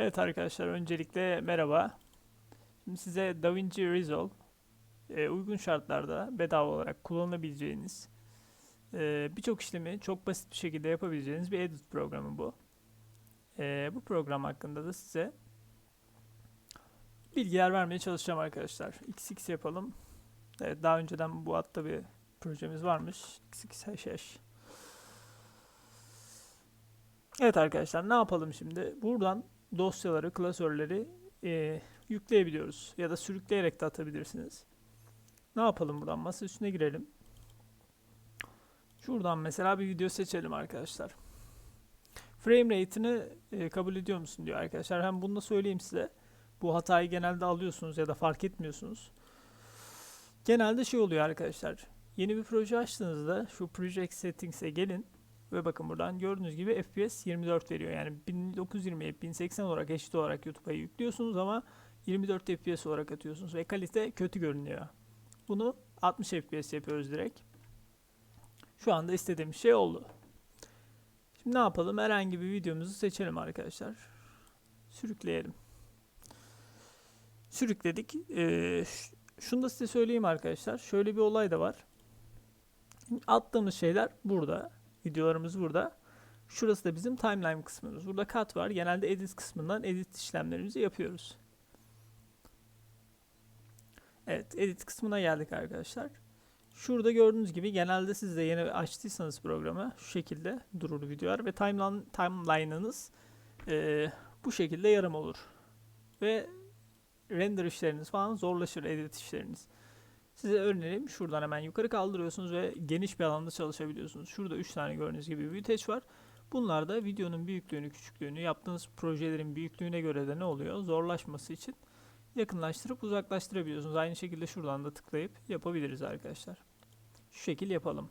Evet arkadaşlar öncelikle merhaba. Şimdi size DaVinci Resolve e, uygun şartlarda bedava olarak kullanabileceğiniz e, birçok işlemi çok basit bir şekilde yapabileceğiniz bir edit programı bu. E, bu program hakkında da size bilgiler vermeye çalışacağım arkadaşlar. XX yapalım. Evet daha önceden bu hatta bir projemiz varmış. XXHH. Evet arkadaşlar ne yapalım şimdi? Buradan dosyaları, klasörleri e, yükleyebiliyoruz. Ya da sürükleyerek de atabilirsiniz. Ne yapalım buradan? Masa üstüne girelim. Şuradan mesela bir video seçelim arkadaşlar. Frame rate'ini e, kabul ediyor musun diyor arkadaşlar. Hem bunu da söyleyeyim size. Bu hatayı genelde alıyorsunuz ya da fark etmiyorsunuz. Genelde şey oluyor arkadaşlar. Yeni bir proje açtığınızda şu Project Settings'e gelin. Ve bakın buradan gördüğünüz gibi FPS 24 veriyor. Yani 1920'ye 1080 olarak eşit olarak YouTube'a yüklüyorsunuz ama 24 FPS olarak atıyorsunuz ve kalite kötü görünüyor. Bunu 60 FPS yapıyoruz direkt. Şu anda istediğim şey oldu. Şimdi ne yapalım? Herhangi bir videomuzu seçelim arkadaşlar. Sürükleyelim. Sürükledik. Ee, şunu da size söyleyeyim arkadaşlar. Şöyle bir olay da var. Attığımız şeyler burada. Videolarımız burada. Şurası da bizim timeline kısmımız. Burada kat var. Genelde edit kısmından edit işlemlerimizi yapıyoruz. Evet, edit kısmına geldik arkadaşlar. Şurada gördüğünüz gibi genelde siz de yeni açtıysanız programı şu şekilde durur videolar ve timeline timeline'ınız eee, bu şekilde yarım olur. Ve render işleriniz falan zorlaşır edit işleriniz. Size önerim şuradan hemen yukarı kaldırıyorsunuz ve geniş bir alanda çalışabiliyorsunuz. Şurada 3 tane gördüğünüz gibi büyüteç var. Bunlar da videonun büyüklüğünü, küçüklüğünü, yaptığınız projelerin büyüklüğüne göre de ne oluyor? Zorlaşması için yakınlaştırıp uzaklaştırabiliyorsunuz. Aynı şekilde şuradan da tıklayıp yapabiliriz arkadaşlar. Şu şekil yapalım.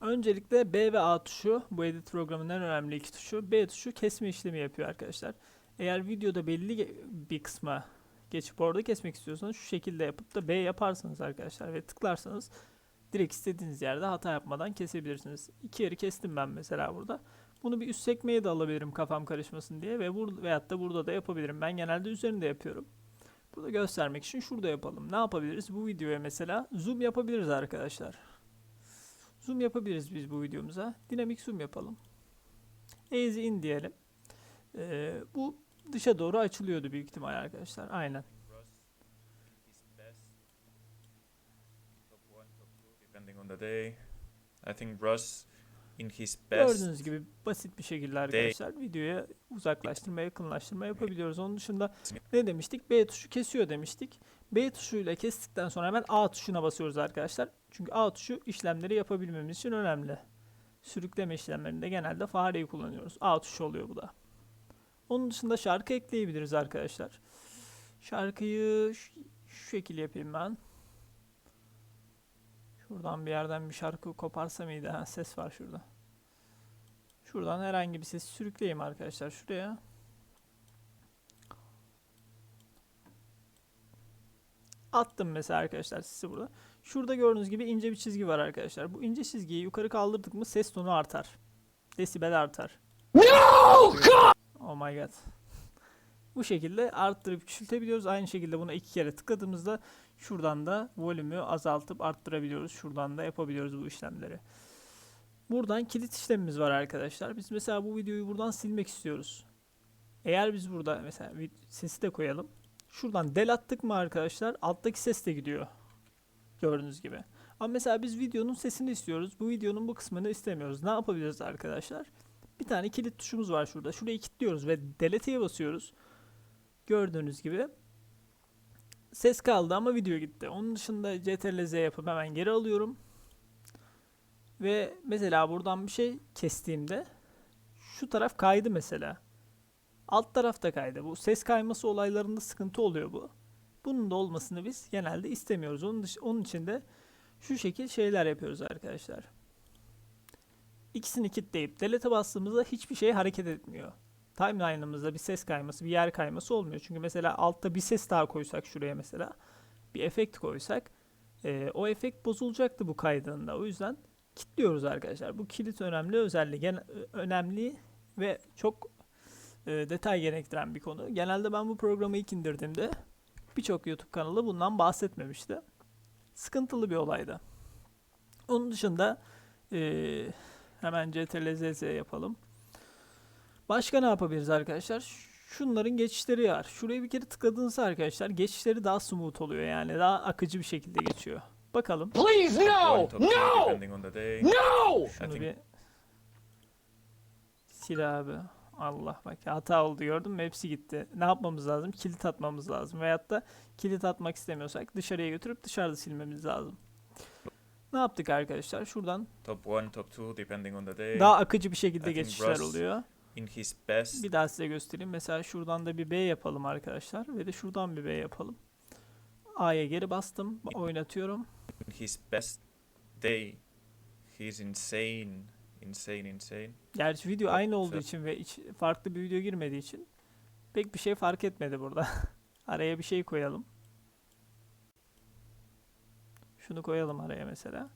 Öncelikle B ve A tuşu bu edit programının en önemli iki tuşu. B tuşu kesme işlemi yapıyor arkadaşlar. Eğer videoda belli bir kısma geçip orada kesmek istiyorsanız şu şekilde yapıp da B yaparsanız arkadaşlar ve tıklarsanız direkt istediğiniz yerde hata yapmadan kesebilirsiniz. İki yeri kestim ben mesela burada. Bunu bir üst sekmeye de alabilirim kafam karışmasın diye ve burada veyahut da burada da yapabilirim. Ben genelde üzerinde yapıyorum. Burada göstermek için şurada yapalım. Ne yapabiliriz? Bu videoya mesela zoom yapabiliriz arkadaşlar. Zoom yapabiliriz biz bu videomuza. Dinamik zoom yapalım. Easy in diyelim. Ee, bu dışa doğru açılıyordu büyük ihtimal arkadaşlar. Aynen. Gördüğünüz gibi basit bir şekilde arkadaşlar videoya uzaklaştırma, yakınlaştırma yapabiliyoruz. Onun dışında ne demiştik? B tuşu kesiyor demiştik. B tuşuyla kestikten sonra hemen A tuşuna basıyoruz arkadaşlar. Çünkü A tuşu işlemleri yapabilmemiz için önemli. Sürükleme işlemlerinde genelde fareyi kullanıyoruz. A tuşu oluyor bu da. Onun dışında şarkı ekleyebiliriz arkadaşlar. Şarkıyı şu, şekil yapayım ben. Şuradan bir yerden bir şarkı koparsa mıydı? Ha, ses var şurada. Şuradan herhangi bir ses sürükleyeyim arkadaşlar şuraya. Attım mesela arkadaşlar sesi burada. Şurada gördüğünüz gibi ince bir çizgi var arkadaşlar. Bu ince çizgiyi yukarı kaldırdık mı ses tonu artar. Desibel artar. Oh my god. Bu şekilde arttırıp küçültebiliyoruz. Aynı şekilde bunu iki kere tıkladığımızda şuradan da volümü azaltıp arttırabiliyoruz. Şuradan da yapabiliyoruz bu işlemleri. Buradan kilit işlemimiz var arkadaşlar. Biz mesela bu videoyu buradan silmek istiyoruz. Eğer biz burada mesela sesi de koyalım. Şuradan del attık mı arkadaşlar alttaki ses de gidiyor. Gördüğünüz gibi. Ama mesela biz videonun sesini istiyoruz. Bu videonun bu kısmını istemiyoruz. Ne yapabiliriz arkadaşlar? Bir tane kilit tuşumuz var şurada. Şurayı kilitliyoruz ve delete'ye basıyoruz. Gördüğünüz gibi ses kaldı ama video gitti. Onun dışında CTRL Z yapıp hemen geri alıyorum. Ve mesela buradan bir şey kestiğimde şu taraf kaydı mesela. Alt taraf da kaydı. Bu ses kayması olaylarında sıkıntı oluyor bu. Bunun da olmasını biz genelde istemiyoruz. Onun, dış- onun için de şu şekil şeyler yapıyoruz arkadaşlar. İkisini kilitleyip delete bastığımızda hiçbir şey hareket etmiyor. Timeline'ımızda bir ses kayması, bir yer kayması olmuyor. Çünkü mesela altta bir ses daha koysak şuraya mesela, bir efekt koysak, eee, o efekt bozulacaktı bu kaydığında. O yüzden kilitliyoruz arkadaşlar. Bu kilit önemli özellik, gen- önemli ve çok e, detay gerektiren bir konu. Genelde ben bu programı ilk indirdiğimde birçok YouTube kanalı bundan bahsetmemişti. Sıkıntılı bir olaydı. Onun dışında e, hemen CTRL-ZZ yapalım. Başka ne yapabiliriz arkadaşlar? Şunların geçişleri var. Şuraya bir kere tıkladığınızda arkadaşlar geçişleri daha smooth oluyor. Yani daha akıcı bir şekilde geçiyor. Bakalım. Please, no! No! depending on the day. No! Şunu bir sil abi. Allah bak hata oldu gördün mü? Hepsi gitti. Ne yapmamız lazım? Kilit atmamız lazım. Veyahut da kilit atmak istemiyorsak dışarıya götürüp dışarıda silmemiz lazım. Ne yaptık arkadaşlar? Şuradan top one, top two, depending on the day. daha akıcı bir şekilde I think geçişler Russ- oluyor. In his best, Bir daha size göstereyim. Mesela şuradan da bir B yapalım arkadaşlar. Ve de şuradan bir B yapalım. A'ya geri bastım. Oynatıyorum. in his best day, he's insane, insane, insane. Gerçi video aynı olduğu için ve hiç farklı bir video girmediği için pek bir şey fark etmedi burada. Araya bir şey koyalım. Şunu koyalım araya mesela.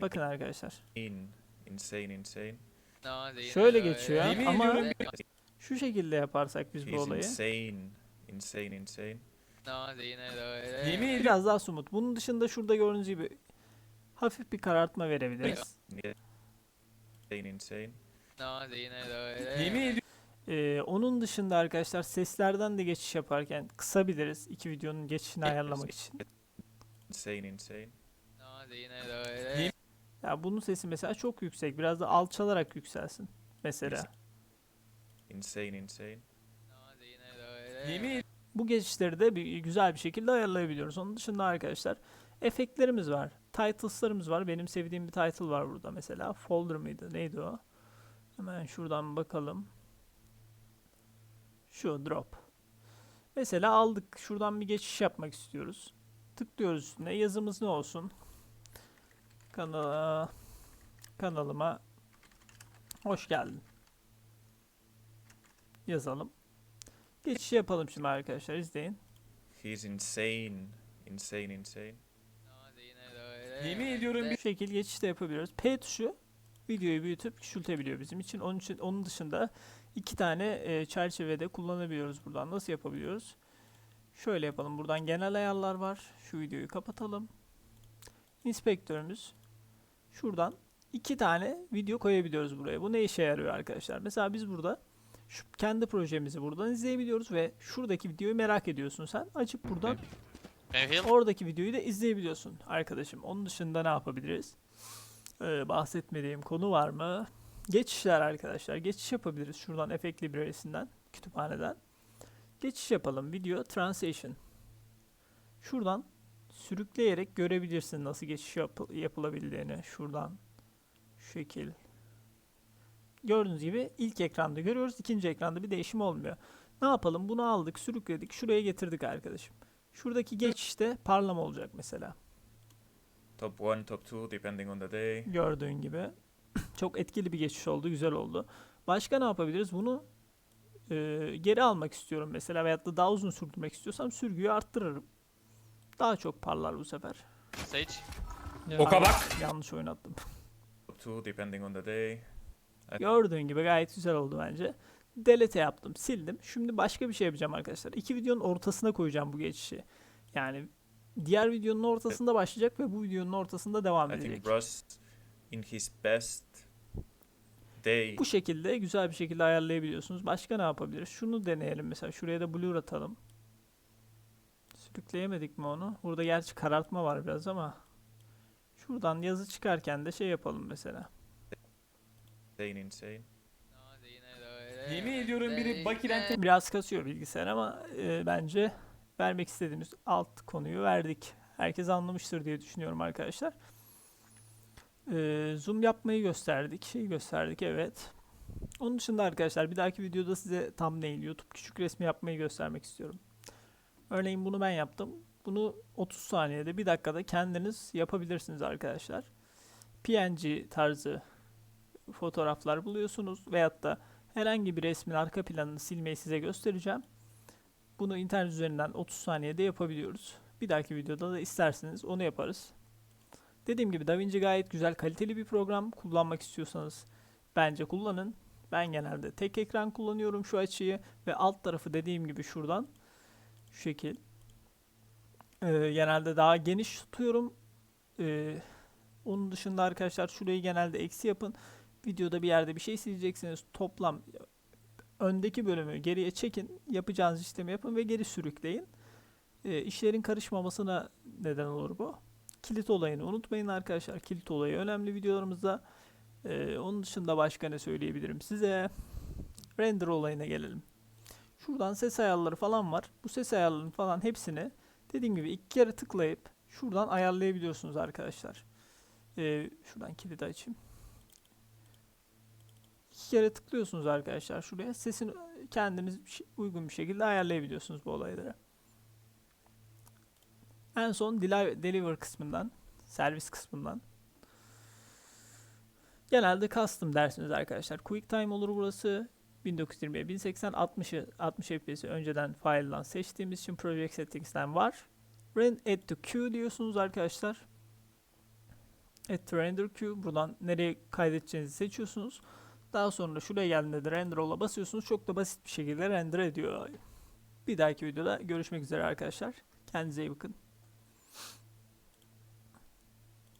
Bakın arkadaşlar. In, insane, insane. Şöyle geçiyor Yemin ama ediyorum şu şekilde yaparsak biz bu He's olayı insane, insane, insane. Yemin ediyorum biraz daha smooth. Bunun dışında şurada gördüğünüz gibi hafif bir karartma verebiliriz. Insane, insane. yemin ediyorum Ee, onun dışında arkadaşlar seslerden de geçiş yaparken kısabiliriz. iki videonun geçişini ayarlamak için. Insane, insane. Ya bunun sesi mesela çok yüksek. Biraz da alçalarak yükselsin. Mesela. Insane, insane. yemin Bu geçişleri de bir, güzel bir şekilde ayarlayabiliyoruz. Onun dışında arkadaşlar efektlerimiz var. Titles'larımız var. Benim sevdiğim bir title var burada mesela. Folder mıydı? Neydi o? Hemen şuradan bakalım. Şu drop. Mesela aldık. Şuradan bir geçiş yapmak istiyoruz. Tıklıyoruz üstüne. Yazımız ne olsun? Kanala, kanalıma hoş geldin. Yazalım. Geçiş yapalım şimdi arkadaşlar. izleyin. He's insane, insane, insane. yemin ediyorum Bu şekil geçiş de yapabiliyoruz. P tuşu videoyu büyütüp küçültebiliyor bizim için. Onun için onun dışında iki tane e, çerçevede kullanabiliyoruz buradan. Nasıl yapabiliyoruz? Şöyle yapalım. Buradan genel ayarlar var. Şu videoyu kapatalım. İnspektörümüz. Şuradan iki tane video koyabiliyoruz buraya. Bu ne işe yarıyor arkadaşlar? Mesela biz burada şu kendi projemizi buradan izleyebiliyoruz ve şuradaki videoyu merak ediyorsun sen. Açıp buradan Oradaki videoyu da izleyebiliyorsun arkadaşım. Onun dışında ne yapabiliriz? Ee, bahsetmediğim konu var mı? Geçişler arkadaşlar. Geçiş yapabiliriz. Şuradan Effect Library'sinden, kütüphaneden. Geçiş yapalım. Video Translation. Şuradan sürükleyerek görebilirsin nasıl geçiş yapı- yapılabildiğini. Şuradan şu şekil. Gördüğünüz gibi ilk ekranda görüyoruz. ikinci ekranda bir değişim olmuyor. Ne yapalım? Bunu aldık, sürükledik. Şuraya getirdik arkadaşım. Şuradaki geçişte parlama olacak mesela. Top one, top two, depending on the day. Gördüğün gibi. Çok etkili bir geçiş oldu. Güzel oldu. Başka ne yapabiliriz? Bunu e, geri almak istiyorum mesela veyahut da daha uzun sürdürmek istiyorsam sürgüyü arttırırım. Daha çok parlar bu sefer. Sage. Oka bak. Yanlış oynattım. Two, depending on the day. Gördüğün gibi gayet güzel oldu bence. Delete yaptım, sildim. Şimdi başka bir şey yapacağım arkadaşlar. İki videonun ortasına koyacağım bu geçişi. Yani diğer videonun ortasında başlayacak ve bu videonun ortasında devam I edecek. think Russ, in his best day, Bu şekilde güzel bir şekilde ayarlayabiliyorsunuz. Başka ne yapabiliriz? Şunu deneyelim mesela. Şuraya da blur atalım. Sürükleyemedik mi onu? Burada gerçi karartma var biraz ama. Şuradan yazı çıkarken de şey yapalım mesela. insane, insane. yemin ediyorum biri Baki'den Biraz kasıyor bilgisayar ama e, bence vermek istediğimiz alt konuyu verdik. Herkes anlamıştır diye düşünüyorum arkadaşlar. E, zoom yapmayı gösterdik. Gösterdik evet. Onun dışında arkadaşlar bir dahaki videoda size thumbnail, YouTube küçük resmi yapmayı göstermek istiyorum. Örneğin bunu ben yaptım. Bunu 30 saniyede, 1 dakikada kendiniz yapabilirsiniz arkadaşlar. PNG tarzı fotoğraflar buluyorsunuz veyahut da herhangi bir resmin arka planını silmeyi size göstereceğim. Bunu internet üzerinden 30 saniyede yapabiliyoruz. Bir dahaki videoda da isterseniz onu yaparız. Dediğim gibi DaVinci gayet güzel kaliteli bir program. Kullanmak istiyorsanız bence kullanın. Ben genelde tek ekran kullanıyorum şu açıyı ve alt tarafı dediğim gibi şuradan şu şekil. Ee, genelde daha geniş tutuyorum. Ee, onun dışında arkadaşlar şurayı genelde eksi yapın. Videoda bir yerde bir şey sileceksiniz. Toplam öndeki bölümü geriye çekin. Yapacağınız işlemi yapın ve geri sürükleyin. Ee, işlerin karışmamasına neden olur bu. Kilit olayını unutmayın arkadaşlar. Kilit olayı önemli videolarımızda. Ee, onun dışında başka ne söyleyebilirim size? Render olayına gelelim. Şuradan ses ayarları falan var. Bu ses ayarlarının falan hepsini dediğim gibi iki kere tıklayıp şuradan ayarlayabiliyorsunuz arkadaşlar. Ee, şuradan kilidi açayım. İki kere tıklıyorsunuz arkadaşlar şuraya. Sesini kendiniz şey- uygun bir şekilde ayarlayabiliyorsunuz bu olayları. En son deli- deliver kısmından, servis kısmından Genelde custom dersiniz arkadaşlar. QuickTime olur burası. 1920'ye 1080 60'ı 60 FPS'i önceden file'dan seçtiğimiz için Project Settings'ten var. Run add to queue diyorsunuz arkadaşlar. Add to render queue. Buradan nereye kaydedeceğinizi seçiyorsunuz. Daha sonra şuraya geldiğinde de render all'a basıyorsunuz. Çok da basit bir şekilde render ediyor. Bir dahaki videoda görüşmek üzere arkadaşlar. Kendinize iyi bakın.